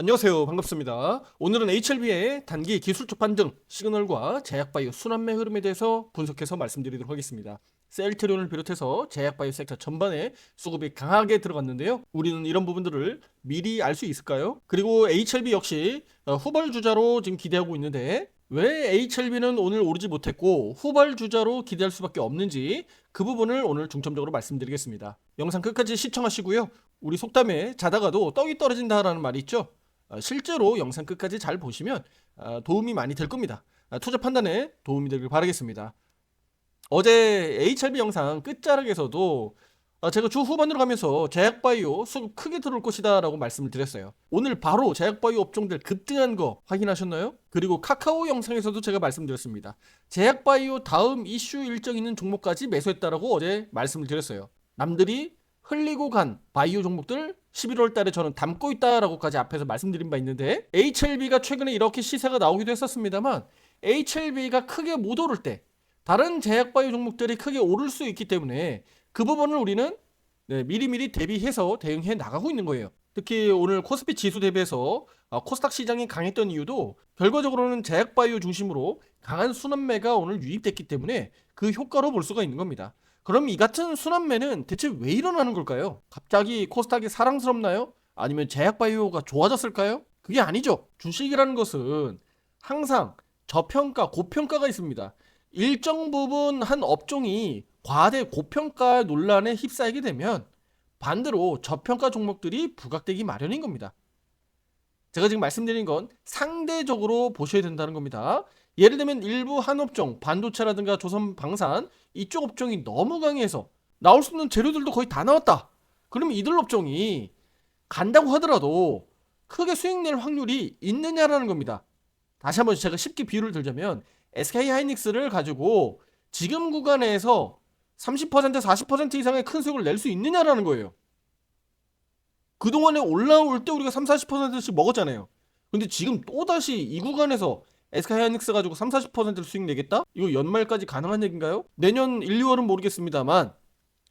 안녕하세요. 반갑습니다. 오늘은 HLB의 단기 기술적 반등, 시그널과 제약바이오 순환매 흐름에 대해서 분석해서 말씀드리도록 하겠습니다. 셀트리온을 비롯해서 제약바이오 섹터 전반에 수급이 강하게 들어갔는데요. 우리는 이런 부분들을 미리 알 수 있을까요? 그리고 HLB 역시 어, 후발 주자로 지금 기대하고 있는데 왜 HLB는 오늘 오르지 못했고 후발 주자로 기대할 수밖에 없는지 그 부분을 오늘 중점적으로 말씀드리겠습니다. 영상 끝까지 시청하시고요. 우리 속담에 자다가도 떡이 떨어진다라는 말이 있죠. 어, 실제로 영상 끝까지 잘 보시면 어, 도움이 많이 될 겁니다. 아, 투자 판단에 도움이 되길 바라겠습니다. 어제 HRB 영상 끝자락에서도 아, 제가 주 후반으로 가면서 제약바이오 수급 크게 들어올 것이다 라고 말씀을 드렸어요. 오늘 바로 제약바이오 업종들 급등한 거 확인하셨나요? 그리고 카카오 영상에서도 제가 말씀드렸습니다. 제약바이오 다음 이슈 일정 있는 종목까지 매수했다라고 어제 말씀을 드렸어요. 남들이 흘리고 간 바이오 종목들 11월 달에 저는 담고 있다라고까지 앞에서 말씀드린 바 있는데 HLB가 최근에 이렇게 시세가 나오기도 했었습니다만 HLB가 크게 못 오를 때 다른 제약 바이오 종목들이 크게 오를 수 있기 때문에 그 부분을 우리는 네, 미리미리 대비해서 대응해 나가고 있는 거예요. 특히 오늘 코스피 지수 대비해서 아, 코스닥 시장이 강했던 이유도 결과적으로는 제약 바이오 중심으로 강한 순환매가 오늘 유입됐기 때문에 그 효과로 볼 수가 있는 겁니다. 그럼 이 같은 순환매는 대체 왜 일어나는 걸까요? 갑자기 코스닥이 사랑스럽나요? 아니면 제약바이오가 좋아졌을까요? 그게 아니죠. 주식이라는 것은 항상 저평가, 고평가가 있습니다. 일정 부분 한 업종이 과대 고평가 논란에 휩싸이게 되면 반대로 저평가 종목들이 부각되기 마련인 겁니다. 제가 지금 말씀드린 건 상대적으로 보셔야 된다는 겁니다. 예를 들면 일부 한 업종, 반도체라든가 조선 방산 이쪽 업종이 너무 강해서 나올 수 있는 재료들도 거의 다 나왔다. 그러면 이들 업종이 간다고 하더라도 크게 수익 낼 확률이 있느냐라는 겁니다. 다시 한번 제가 쉽게 비유를 들자면 SK 하이닉스를 가지고 지금 구간에서 30% 40% 이상의 큰 수익을 낼 수 있느냐라는 거예요. 그동안에 올라올 때 우리가 3, 40%씩 먹었잖아요. 근데 지금 또다시 이 구간에서 SK 하이닉스 가지고 3, 40%를 수익 내겠다? 이거 연말까지 가능한 얘기인가요? 내년 1, 2월은 모르겠습니다만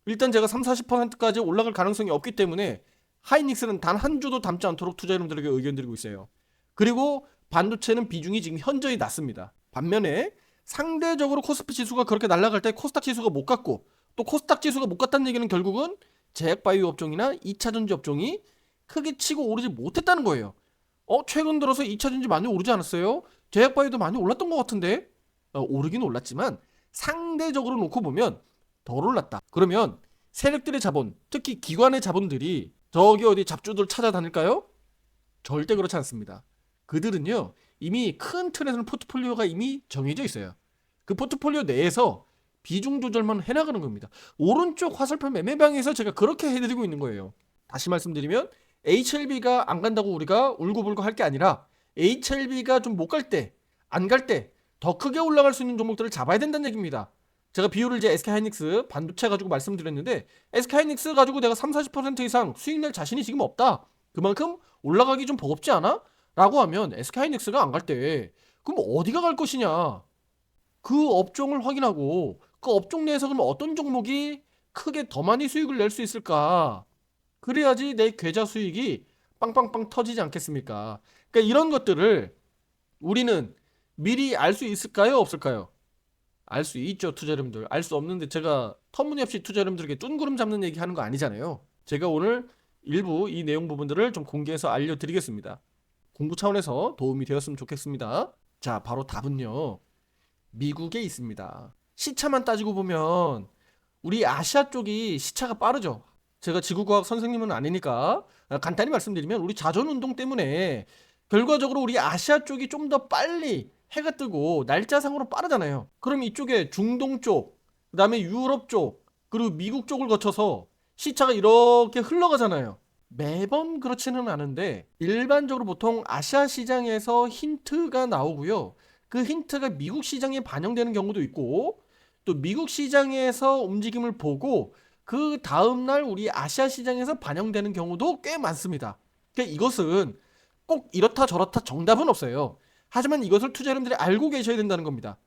일단 제가 3, 40%까지 올라갈 가능성이 없기 때문에 하이닉스는 단 한 주도 담지 않도록 투자 여러분들에게 의견 드리고 있어요. 그리고 반도체는 비중이 지금 현저히 낮습니다. 반면에 상대적으로 코스피 지수가 그렇게 날아갈 때 코스닥 지수가 못 갔고 또 코스닥 지수가 못 갔다는 얘기는 결국은 제약바이오 업종이나 2차 전지 업종이 크게 치고 오르지 못했다는 거예요. 어 최근 들어서 2차 전지 많이 오르지 않았어요? 제약바이오도 많이 올랐던 것 같은데 어, 오르긴 올랐지만 상대적으로 놓고 보면 덜 올랐다. 그러면 세력들의 자본, 특히 기관의 자본들이 저기 어디 잡주들 찾아다닐까요? 절대 그렇지 않습니다. 그들은요 이미 큰 틀에서는 포트폴리오가 이미 정해져 있어요. 그 포트폴리오 내에서 비중 조절만 해나가는 겁니다. 오른쪽 화살표 매매방에서 제가 그렇게 해드리고 있는 거예요. 다시 말씀드리면 HLB가 안 간다고 우리가 울고불고 할 게 아니라 HLB가 좀 못 갈 때, 안 갈 때 더 크게 올라갈 수 있는 종목들을 잡아야 된다는 얘기입니다. 제가 비율을 이제 SK 하이닉스 반도체 가지고 말씀드렸는데 SK 하이닉스 가지고 내가 3, 40% 이상 수익 낼 자신이 지금 없다. 그만큼 올라가기 좀 버겁지 않아? 라고 하면 SK 하이닉스가 안 갈 때 그럼 어디가 갈 것이냐? 그 업종을 확인하고 그 업종 내에서 그럼 어떤 종목이 크게 더 많이 수익을 낼 수 있을까? 그래야지 내 계좌 수익이 빵빵빵 터지지 않겠습니까? 그러니까 이런 것들을 우리는 미리 알 수 있을까요? 없을까요? 알 수 있죠, 투자 여러분들. 알 수 없는데 제가 터무니없이 투자 여러분들에게 뜬구름 잡는 얘기 하는 거 아니잖아요. 제가 오늘 일부 이 내용 부분들을 좀 공개해서 알려드리겠습니다. 공부 차원에서 도움이 되었으면 좋겠습니다. 자, 바로 답은요. 미국에 있습니다. 시차만 따지고 보면 우리 아시아 쪽이 시차가 빠르죠. 제가 지구과학 선생님은 아니니까 간단히 말씀드리면 우리 자전 운동 때문에 결과적으로 우리 아시아 쪽이 좀 더 빨리 해가 뜨고 날짜상으로 빠르잖아요. 그럼 이쪽에 중동 쪽, 그다음에 유럽 쪽, 그리고 미국 쪽을 거쳐서 시차가 이렇게 흘러가잖아요. 매번 그렇지는 않은데 일반적으로 보통 아시아 시장에서 힌트가 나오고요. 그 힌트가 미국 시장에 반영되는 경우도 있고 또 미국 시장에서 움직임을 보고 그 다음날 우리 아시아 시장에서 반영되는 경우도 꽤 많습니다. 그러니까 이것은 꼭 이렇다 저렇다 정답은 없어요. 하지만 이것을 투자 여러분들이 알고 계셔야 된다는 겁니다.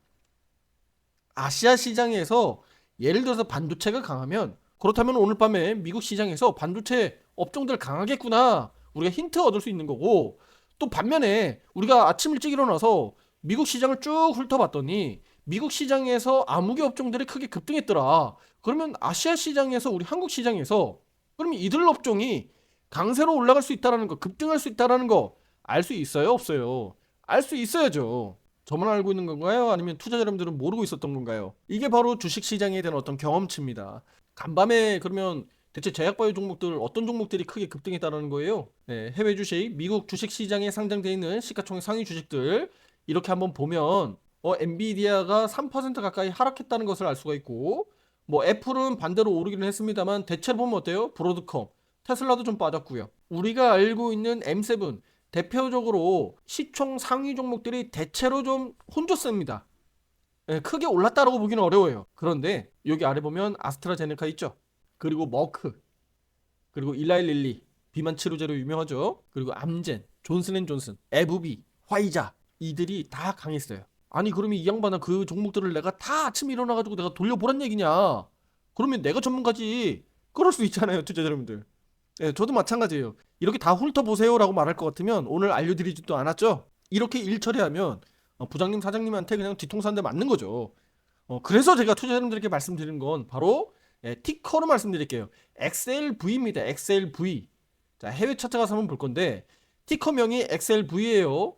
아시아 시장에서 예를 들어서 반도체가 강하면 그렇다면 오늘 밤에 미국 시장에서 반도체 업종들 강하겠구나 우리가 힌트 얻을 수 있는 거고 또 반면에 우리가 아침 일찍 일어나서 미국 시장을 쭉 훑어봤더니 미국 시장에서 암흑의 업종들이 크게 급등했더라. 그러면 아시아 시장에서 우리 한국 시장에서 그러면 이들 업종이 강세로 올라갈 수 있다라는 거, 급등할 수 있다라는 거 알 수 있어요, 없어요? 알 수 있어야죠. 저만 알고 있는 건가요? 아니면 투자자 여러분들은 모르고 있었던 건가요? 이게 바로 주식 시장에 대한 어떤 경험치입니다. 간밤에 그러면 대체 제약바이오 종목들 어떤 종목들이 크게 급등했다는 거예요? 네, 해외 주식, 미국 주식 시장에 상장되어 있는 시가총액 상위 주식들 이렇게 한번 보면 어, 엔비디아가 3% 가까이 하락했다는 것을 알 수가 있고 뭐 애플은 반대로 오르기는 했습니다만 대체로 보면 어때요? 브로드컴, 테슬라도 좀 빠졌고요. 우리가 알고 있는 M7 대표적으로 시총 상위 종목들이 대체로 좀 혼줬습니다. 예, 크게 올랐다라고 보기는 어려워요. 그런데 여기 아래 보면 아스트라제네카 있죠. 그리고 머크, 그리고 일라일릴리, 비만 치료제로 유명하죠. 그리고 암젠, 존슨앤존슨, 에브비, 화이자 이들이 다 강했어요. 아니 그러면 이 양반은 그 종목들을 내가 다 아침에 일어나가지고 내가 돌려보란 얘기냐? 그러면 내가 전문가지. 그럴 수 있잖아요, 투자자 여러분들. 예, 저도 마찬가지예요. 이렇게 다 훑어보세요라고 말할 것 같으면 오늘 알려드리지도 않았죠. 이렇게 일 처리하면 어, 부장님, 사장님한테 그냥 뒤통수 한 대 맞는 거죠. 어, 그래서 제가 투자자분들에게 말씀드리는 건 바로 예, 티커로 말씀드릴게요. XLV입니다. XLV. 자, 해외 차트 가서 한번 볼 건데 티커명이 XLV예요.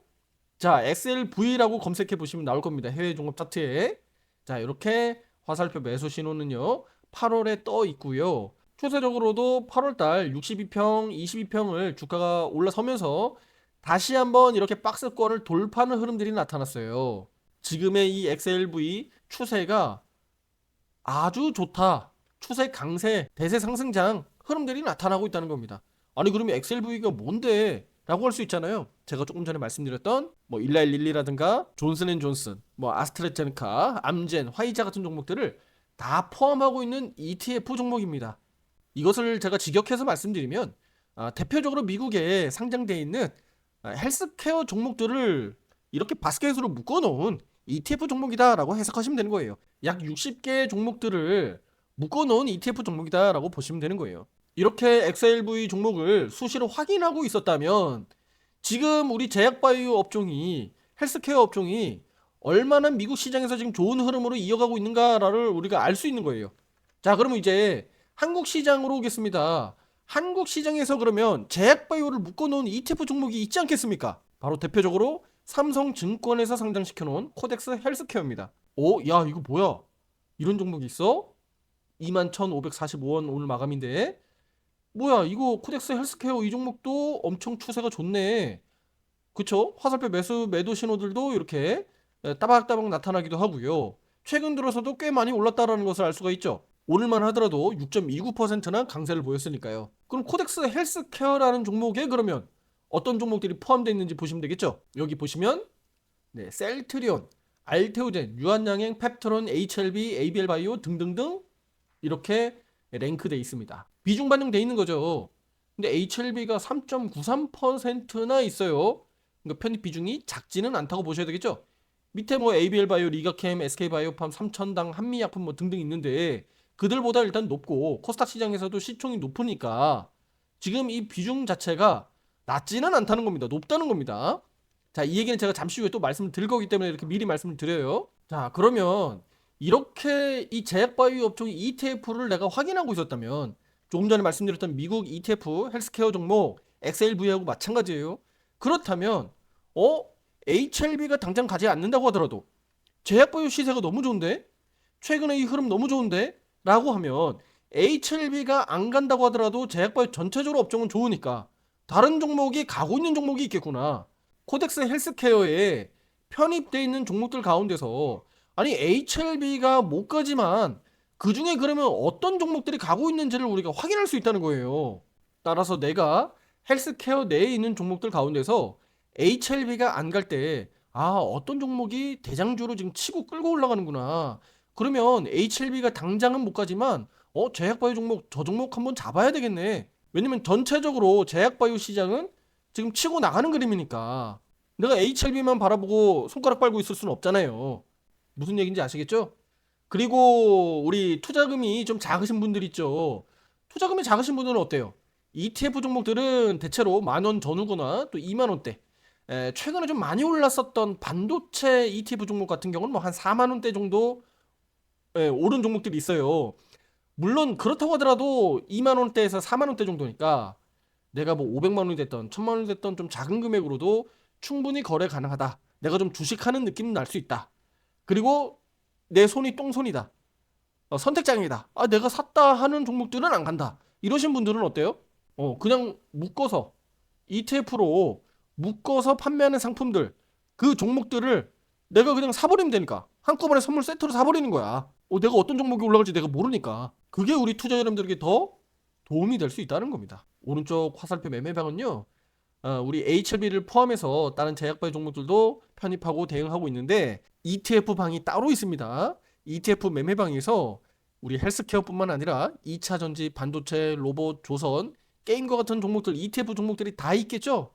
자, XLV라고 검색해 보시면 나올 겁니다. 해외 종합 차트에. 자, 이렇게 화살표 매수 신호는요. 8월에 떠 있고요. 추세적으로도 8월 달 62평, 22평을 주가가 올라서면서 다시 한번 이렇게 박스권을 돌파하는 흐름들이 나타났어요. 지금의 이 XLV 추세가 아주 좋다. 추세 강세, 대세 상승장 흐름들이 나타나고 있다는 겁니다. 아니 그러면 XLV가 뭔데? 라고 할 수 있잖아요. 제가 조금 전에 말씀드렸던 뭐 일라일릴리라든가 존슨앤존슨, 뭐 아스트라제네카, 암젠, 화이자 같은 종목들을 다 포함하고 있는 ETF 종목입니다. 이것을 제가 직역해서 말씀드리면 아, 대표적으로 미국에 상장되어 있는 아, 헬스케어 종목들을 이렇게 바스켓으로 묶어놓은 ETF 종목이다라고 해석하시면 되는 거예요. 약 60개 종목들을 묶어놓은 ETF 종목이다라고 보시면 되는 거예요. 이렇게 XLV 종목을 수시로 확인하고 있었다면 지금 우리 제약바이오 업종이 헬스케어 업종이 얼마나 미국 시장에서 지금 좋은 흐름으로 이어가고 있는가를 우리가 알 수 있는 거예요. 자, 그러면 이제 한국 시장으로 오겠습니다. 한국 시장에서 그러면 제약바이오를 묶어놓은 ETF 종목이 있지 않겠습니까? 바로 대표적으로 삼성증권에서 상장시켜 놓은 코덱스 헬스케어입니다. 오, 야, 이거 뭐야? 이런 종목이 있어? 21,545원 오늘 마감인데. 뭐야, 이거 코덱스 헬스케어 이 종목도 엄청 추세가 좋네. 그쵸? 화살표 매수 매도 신호들도 이렇게 에, 따박따박 나타나기도 하고요. 최근 들어서도 꽤 많이 올랐다라는 것을 알 수가 있죠. 오늘만 하더라도 6.29%나 강세를 보였으니까요. 그럼 코덱스 헬스케어라는 종목에 그러면 어떤 종목들이 포함되어 있는지 보시면 되겠죠. 여기 보시면 네, 셀트리온, 알테오젠, 유한양행, 펩트론, HLB, ABL바이오 등등등 이렇게 랭크돼 있습니다. 비중 반영돼 있는 거죠. 근데 HLB가 3.93%나 있어요. 그러니까 편입 비중이 작지는 않다고 보셔야 되겠죠. 밑에 뭐 ABL바이오, 리가캠, SK바이오팜, 삼천당, 한미약품 뭐 등등 있는데 그들보다 일단 높고 코스닥 시장에서도 시총이 높으니까 지금 이 비중 자체가 낮지는 않다는 겁니다. 높다는 겁니다. 자, 이 얘기는 제가 잠시 후에 또 말씀을 드릴 거기 때문에 이렇게 미리 말씀을 드려요. 자, 그러면 이렇게 이 제약바이오 업종의 ETF를 내가 확인하고 있었다면 조금 전에 말씀드렸던 미국 ETF 헬스케어 종목 XLV하고 마찬가지예요. 그렇다면 어 HLB가 당장 가지 않는다고 하더라도 제약바이오 시세가 너무 좋은데 최근에 이 흐름 너무 좋은데 라고 하면 HLB가 안 간다고 하더라도 제약바이오 전체적으로 업종은 좋으니까 다른 종목이 가고 있는 종목이 있겠구나. 코덱스 헬스케어에 편입돼 있는 종목들 가운데서 아니 HLB가 못 가지만 그 중에 그러면 어떤 종목들이 가고 있는지를 우리가 확인할 수 있다는 거예요. 따라서 내가 헬스케어 내에 있는 종목들 가운데서 HLB가 안 갈 때, 아, 어떤 종목이 대장주로 지금 치고 끌고 올라가는구나. 그러면 HLB가 당장은 못 가지만, 어, 제약바이오 종목, 저 종목 한번 잡아야 되겠네. 왜냐면 전체적으로 제약바이오 시장은 지금 치고 나가는 그림이니까. 내가 HLB만 바라보고 손가락 빨고 있을 수는 없잖아요. 무슨 얘기인지 아시겠죠? 그리고 우리 투자금이 좀 작으신 분들 있죠. 투자금이 작으신 분들은 어때요? ETF 종목들은 대체로 만 원 전후거나 또 2만 원대. 에, 최근에 좀 많이 올랐었던 반도체 ETF 종목 같은 경우는 뭐 한 4만 원대 정도 에, 오른 종목들이 있어요. 물론 그렇다고 하더라도 2만 원대에서 4만 원대 정도니까 내가 뭐 500만 원이 됐던 1000만 원이 됐던 좀 작은 금액으로도 충분히 거래 가능하다. 내가 좀 주식하는 느낌 날 수 있다. 그리고 내 손이 똥손이다. 어, 선택장애다. 아, 내가 샀다 하는 종목들은 안 간다. 이러신 분들은 어때요? 어, 그냥 묶어서 ETF로 묶어서 판매하는 상품들 그 종목들을 내가 그냥 사버리면 되니까 한꺼번에 선물 세트로 사버리는 거야. 어, 내가 어떤 종목이 올라갈지 내가 모르니까 그게 우리 투자 여러분들에게 더 도움이 될 수 있다는 겁니다. 오른쪽 화살표 매매방은요. 어, 우리 HLB를 포함해서 다른 제약바의 종목들도 편입하고 대응하고 있는데 ETF 방이 따로 있습니다. ETF 매매 방에서 우리 헬스케어뿐만 아니라 2차 전지, 반도체, 로봇, 조선, 게임과 같은 종목들, ETF 종목들이 다 있겠죠?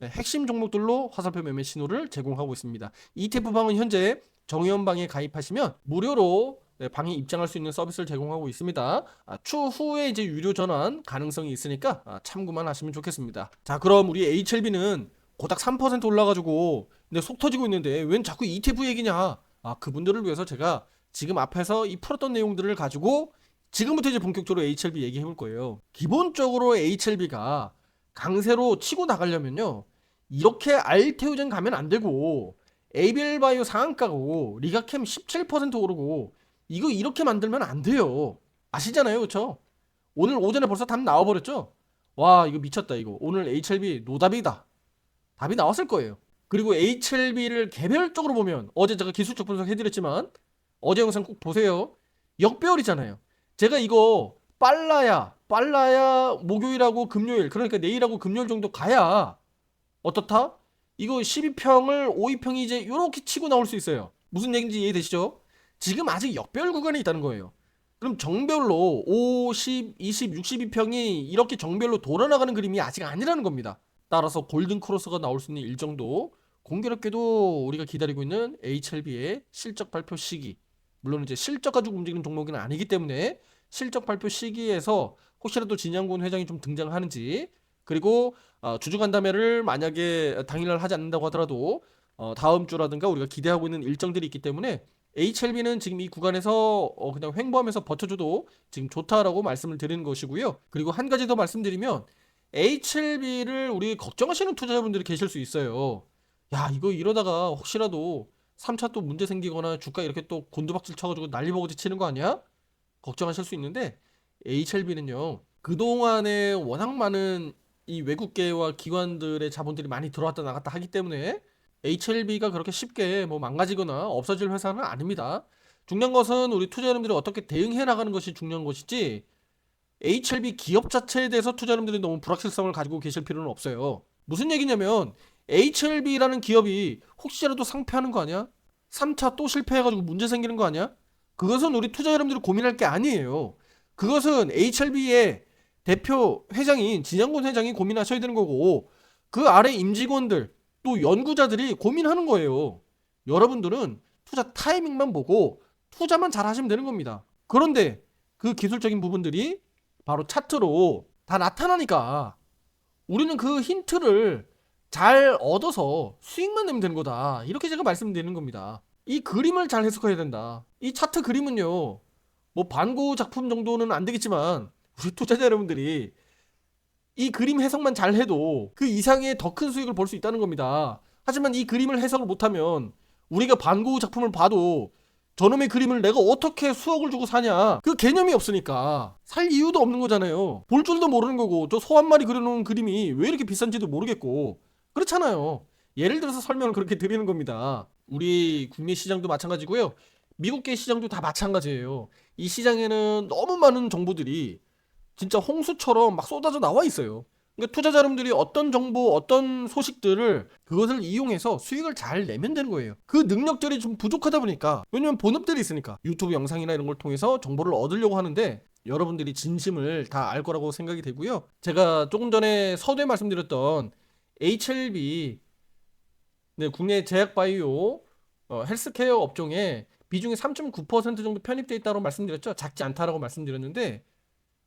네, 핵심 종목들로 화살표 매매 신호를 제공하고 있습니다. ETF 방은 현재 정의원 방에 가입하시면 무료로 네, 방에 입장할 수 있는 서비스를 제공하고 있습니다. 아, 추후에 이제 유료 전환 가능성이 있으니까 아, 참고만 하시면 좋겠습니다. 자, 그럼 우리 HLB는 고작 3% 올라가지고 근데 속 터지고 있는데 웬 자꾸 ETF 얘기냐? 아, 그분들을 위해서 제가 지금 앞에서 이 풀었던 내용들을 가지고 지금부터 이제 본격적으로 HLB 얘기해 볼 거예요. 기본적으로 HLB가 강세로 치고 나가려면요. 이렇게 알테오젠 가면 안 되고 에이빌 바이오 상한가고 리가캠 17% 오르고 이거 이렇게 만들면 안 돼요. 아시잖아요, 그렇죠? 오늘 오전에 벌써 답 나와 버렸죠? 와 이거 미쳤다 이거. 오늘 HLB 노답이다. 답이 나왔을 거예요. 그리고 HLB를 개별적으로 보면 어제 제가 기술적 분석 해드렸지만 어제 영상 꼭 보세요. 역배열이잖아요. 제가 이거 빨라야 빨라야 목요일하고 금요일 그러니까 내일하고 금요일 정도 가야 어떻다? 이거 12평을 5위평이 이제 이렇게 치고 나올 수 있어요. 무슨 얘기인지 이해되시죠? 지금 아직 역별 구간에 있다는 거예요. 그럼 정별로 5, 10, 20, 62평이 이렇게 정별로 돌아나가는 그림이 아직 아니라는 겁니다. 따라서 골든 크로스가 나올 수 있는 일정도 공교롭게도 우리가 기다리고 있는 HLB의 실적 발표 시기 물론 이제 실적 가지고 움직이는 종목은 아니기 때문에 실적 발표 시기에서 혹시라도 진양군 회장이 좀 등장하는지 그리고 어, 주주 간담회를 만약에 당일날 하지 않는다고 하더라도 어, 다음 주라든가 우리가 기대하고 있는 일정들이 있기 때문에 HLB는 지금 이 구간에서 어, 그냥 횡보하면서 버텨줘도 지금 좋다라고 말씀을 드리는 것이고요. 그리고 한 가지 더 말씀드리면 HLB를 우리 걱정하시는 투자자분들이 계실 수 있어요. 야 이거 이러다가 혹시라도 3차 또 문제 생기거나 주가 이렇게 또 곤두박질 쳐가지고 난리버거지 치는 거 아니야? 걱정하실 수 있는데 HLB는요 그동안에 워낙 많은 이 외국계와 기관들의 자본들이 많이 들어왔다 나갔다 하기 때문에 HLB가 그렇게 쉽게 뭐 망가지거나 없어질 회사는 아닙니다. 중요한 것은 우리 투자 여러분들이 어떻게 대응해 나가는 것이 중요한 것이지 HLB 기업 자체에 대해서 투자 여러분들이 너무 불확실성을 가지고 계실 필요는 없어요. 무슨 얘기냐면 HLB라는 기업이 혹시라도 상폐하는 거 아니야? 3차 또 실패해가지고 문제 생기는 거 아니야? 그것은 우리 투자 여러분들이 고민할 게 아니에요. 그것은 HLB의 대표 회장인 진양곤 회장이 고민하셔야 되는 거고 그 아래 임직원들 또 연구자들이 고민하는 거예요. 여러분들은 투자 타이밍만 보고 투자만 잘 하시면 되는 겁니다. 그런데 그 기술적인 부분들이 바로 차트로 다 나타나니까 우리는 그 힌트를 잘 얻어서 수익만 내면 되는 거다. 이렇게 제가 말씀드리는 겁니다. 이 그림을 잘 해석해야 된다. 이 차트 그림은요. 뭐 반고 작품 정도는 안 되겠지만 우리 투자자 여러분들이 이 그림 해석만 잘 해도 그 이상의 더 큰 수익을 볼 수 있다는 겁니다. 하지만 이 그림을 해석을 못하면 우리가 반고 작품을 봐도 저놈의 그림을 내가 어떻게 수억을 주고 사냐 그 개념이 없으니까 살 이유도 없는 거잖아요. 볼 줄도 모르는 거고 저 소 한 마리 그려놓은 그림이 왜 이렇게 비싼지도 모르겠고 그렇잖아요. 예를 들어서 설명을 그렇게 드리는 겁니다. 우리 국내 시장도 마찬가지고요. 미국계 시장도 다 마찬가지예요. 이 시장에는 너무 많은 정보들이 진짜 홍수처럼 막 쏟아져 나와 있어요. 그러니까 투자자 여러분들이 어떤 정보, 어떤 소식들을 그것을 이용해서 수익을 잘 내면 되는 거예요. 그 능력들이 좀 부족하다 보니까 왜냐면 본업들이 있으니까 유튜브 영상이나 이런 걸 통해서 정보를 얻으려고 하는데 여러분들이 진심을 다 알 거라고 생각이 되고요. 제가 조금 전에 서두에 말씀드렸던 HLB 네, 국내 제약 바이오 어, 헬스케어 업종에 비중이 3.9% 정도 편입돼 있다고 말씀드렸죠. 작지 않다라고 말씀드렸는데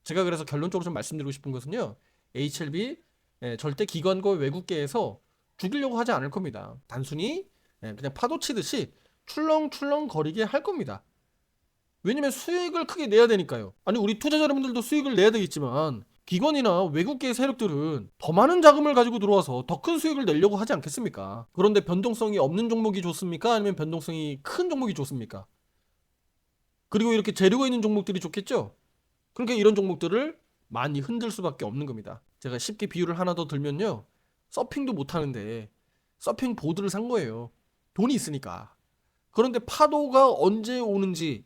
제가 그래서 결론적으로 좀 말씀드리고 싶은 것은요. HLB 예, 절대 기관과 외국계에서 죽이려고 하지 않을 겁니다. 단순히 예, 그냥 파도 치듯이 출렁출렁 거리게 할 겁니다. 왜냐면 수익을 크게 내야 되니까요. 아니 우리 투자자 여러분들도 수익을 내야 되겠지만 기관이나 외국계 세력들은 더 많은 자금을 가지고 들어와서 더 큰 수익을 내려고 하지 않겠습니까? 그런데 변동성이 없는 종목이 좋습니까? 아니면 변동성이 큰 종목이 좋습니까? 그리고 이렇게 재료가 있는 종목들이 좋겠죠? 그러니까 이런 종목들을 많이 흔들 수밖에 없는 겁니다. 제가 쉽게 비유를 하나 더 들면요. 서핑도 못 하는데 서핑 보드를 산 거예요. 돈이 있으니까. 그런데 파도가 언제 오는지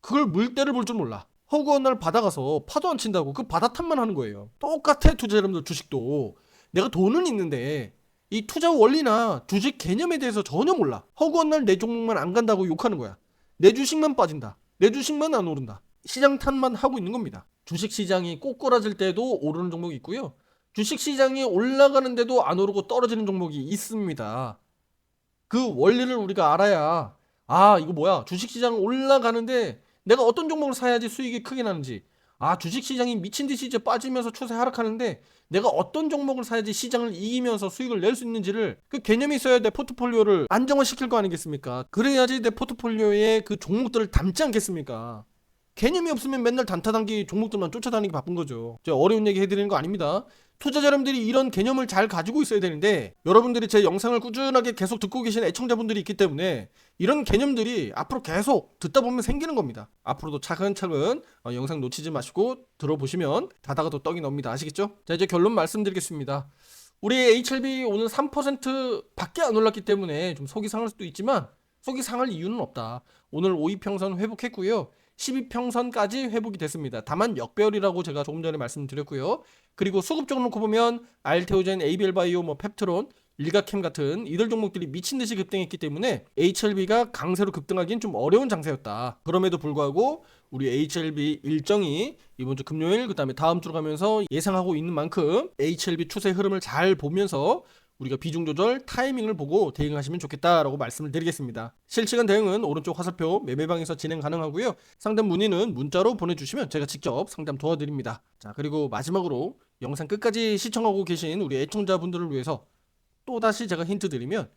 그걸 물때를 볼 줄 몰라. 허구한 날 바다 가서 파도 안 친다고 그 바다 탓만 하는 거예요. 똑같아 투자 여러분들 주식도 내가 돈은 있는데 이 투자 원리나 주식 개념에 대해서 전혀 몰라. 허구한 날 내 종목만 안 간다고 욕하는 거야. 내 주식만 빠진다. 내 주식만 안 오른다. 시장 탓만 하고 있는 겁니다. 주식 시장이 꼬꾸라질 때도 오르는 종목이 있고요. 주식 시장이 올라가는데도 안 오르고 떨어지는 종목이 있습니다. 그 원리를 우리가 알아야 아 이거 뭐야 주식 시장 올라가는데 내가 어떤 종목을 사야지 수익이 크게 나는지 아 주식 시장이 미친 듯이 이제 빠지면서 추세 하락하는데 내가 어떤 종목을 사야지 시장을 이기면서 수익을 낼 수 있는지를 그 개념이 있어야 내 포트폴리오를 안정화시킬 거 아니겠습니까? 그래야지 내 포트폴리오에 그 종목들을 담지 않겠습니까? 개념이 없으면 맨날 단타단기 종목들만 쫓아다니기 바쁜 거죠. 제가 어려운 얘기 해드리는 거 아닙니다. 투자자 여러분들이 이런 개념을 잘 가지고 있어야 되는데 여러분들이 제 영상을 꾸준하게 계속 듣고 계신 애청자분들이 있기 때문에 이런 개념들이 앞으로 계속 듣다 보면 생기는 겁니다. 앞으로도 차근차근 어, 영상 놓치지 마시고 들어보시면 다다가 또 떡이 놉니다. 아시겠죠? 자 이제 결론 말씀드리겠습니다. 우리 HLB 오늘 3% 밖에 안 올랐기 때문에 좀 속이 상할 수도 있지만 속이 상할 이유는 없다. 오늘 5위평선 회복했고요. 12평선까지 회복이 됐습니다. 다만 역배열이라고 제가 조금 전에 말씀드렸고요. 그리고 수급적으로 놓고 보면 알테오젠, 에이벨바이오, 뭐 펩트론, 일가캠 같은 이들 종목들이 미친 듯이 급등했기 때문에 HLB가 강세로 급등하기엔 좀 어려운 장세였다. 그럼에도 불구하고 우리 HLB 일정이 이번 주 금요일 그다음에 다음 주로 가면서 예상하고 있는 만큼 HLB 추세 흐름을 잘 보면서 우리가 비중 조절 타이밍을 보고 대응하시면 좋겠다라고 말씀을 드리겠습니다. 실시간 대응은 오른쪽 화살표 매매방에서 진행 가능하고요. 상담 문의는 문자로 보내주시면 제가 직접 상담 도와드립니다. 자 그리고 마지막으로 영상 끝까지 시청하고 계신 우리 애청자분들을 위해서 또 다시 제가 힌트 드리면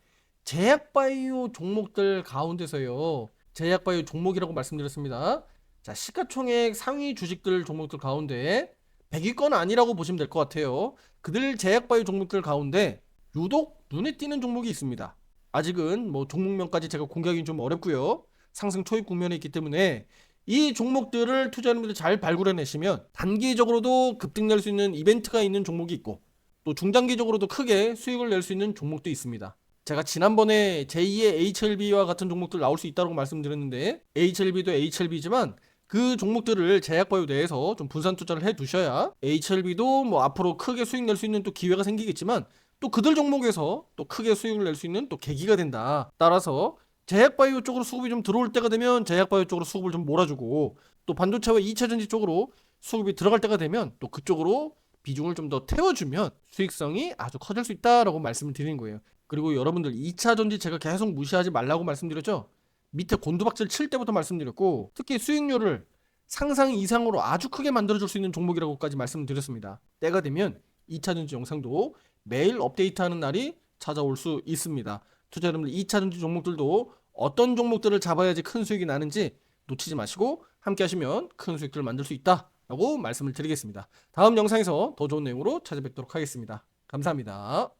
제약바이오 종목들 가운데서요. 제약바이오 종목이라고 말씀드렸습니다. 자 시가총액 상위 주식들 종목들 가운데 100위권 아니라고 보시면 될 것 같아요. 그들 제약바이오 종목들 가운데 유독 눈에 띄는 종목이 있습니다. 아직은 뭐 종목명까지 제가 공개하기는 좀 어렵고요. 상승 초입 국면에 있기 때문에 이 종목들을 투자자분들이 잘 발굴해내시면 단기적으로도 급등 낼 수 있는 이벤트가 있는 종목이 있고 또 중단기적으로도 크게 수익을 낼 수 있는 종목도 있습니다. 제가 지난번에 제2의 HLB와 같은 종목들 나올 수 있다고 말씀드렸는데 HLB도 HLB지만 그 종목들을 제약바이오 내에서 좀 분산 투자를 해 두셔야 HLB도 뭐 앞으로 크게 수익 낼 수 있는 또 기회가 생기겠지만 또 그들 종목에서 또 크게 수익을 낼 수 있는 또 계기가 된다. 따라서 제약바이오 쪽으로 수급이 좀 들어올 때가 되면 제약바이오 쪽으로 수급을 좀 몰아주고 또 반도체와 2차전지 쪽으로 수급이 들어갈 때가 되면 또 그쪽으로 비중을 좀 더 태워주면 수익성이 아주 커질 수 있다라고 말씀을 드리는 거예요. 그리고 여러분들 2차전지 제가 계속 무시하지 말라고 말씀드렸죠. 밑에 곤두박질 칠 때부터 말씀드렸고 특히 수익률을 상상 이상으로 아주 크게 만들어줄 수 있는 종목이라고까지 말씀드렸습니다. 때가 되면 2차전지 영상도 매일 업데이트하는 날이 찾아올 수 있습니다. 투자 여러분들 2차 전지 종목들도 어떤 종목들을 잡아야지 큰 수익이 나는지 놓치지 마시고 함께 하시면 큰 수익들을 만들 수 있다라고 말씀을 드리겠습니다. 다음 영상에서 더 좋은 내용으로 찾아뵙도록 하겠습니다. 감사합니다.